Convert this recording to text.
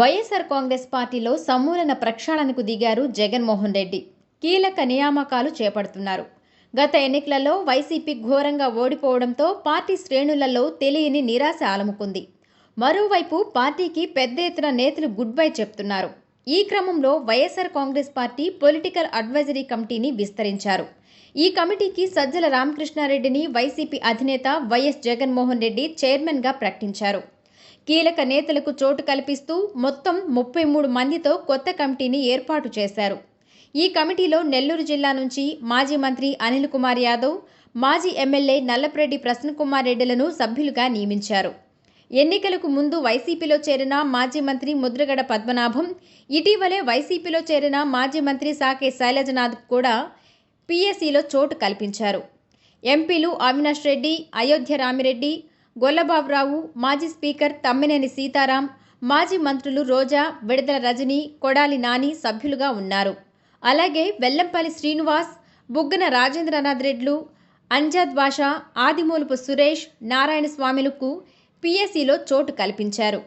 వైఎస్ఆర్ కాంగ్రెస్ పార్టీలో సమూలన ప్రక్షాళనకు దిగారు జగన్మోహన్ రెడ్డి. కీలక నియామకాలు చేపడుతున్నారు. గత ఎన్నికలలో వైసీపీ ఘోరంగా ఓడిపోవడంతో పార్టీ శ్రేణులలో తెలియని నిరాశ అలముకుంది. మరోవైపు పార్టీకి పెద్ద ఎత్తున నేతలు గుడ్ బై చెప్తున్నారు. ఈ క్రమంలో YSR Congress party political advisory కమిటీని విస్తరించారు. ఈ కమిటీకి సజ్జల రామకృష్ణారెడ్డిని వైసీపీ అధినేత వైఎస్ జగన్మోహన్ రెడ్డి చైర్మన్గా ప్రకటించారు. కీలక నేతలకు చోటు కల్పిస్తూ మొత్తం ముప్పై మూడు మందితో కొత్త కమిటీని ఏర్పాటు చేశారు. ఈ కమిటీలో నెల్లూరు జిల్లా నుంచి మాజీ మంత్రి అనిల్ కుమార్ యాదవ్ మాజీ ఎమ్మెల్యే నల్లపురెడ్డి ప్రసన్నకుమార్ రెడ్డిలను సభ్యులుగా నియమించారు. ఎన్నికలకు ముందు వైసీపీలో చేరిన మాజీ మంత్రి ముద్రగడ పద్మనాభం ఇటీవలే వైసీపీలో చేరిన మాజీ మంత్రి సాకే శైలజనాథ్ కూడా పీఎస్సీలో చోటు కల్పించారు. ఎంపీలు అవినాష్ రెడ్డి అయోధ్య రామిరెడ్డి గొల్లబాబురావు మాజీ స్పీకర్ తమ్మినేని సీతారాం మాజీ మంత్రులు రోజా విడదల రజని కొడాలి నాని సభ్యులుగా ఉన్నారు. అలాగే వెల్లంపల్లి శ్రీనివాస్ బుగ్గన రాజేంద్రనాథ్ రెడ్లు అంజద్ బాషా ఆదిమూలపు సురేష్ నారాయణ స్వామిలకు పిఎస్సిలో చోటు కల్పించారు.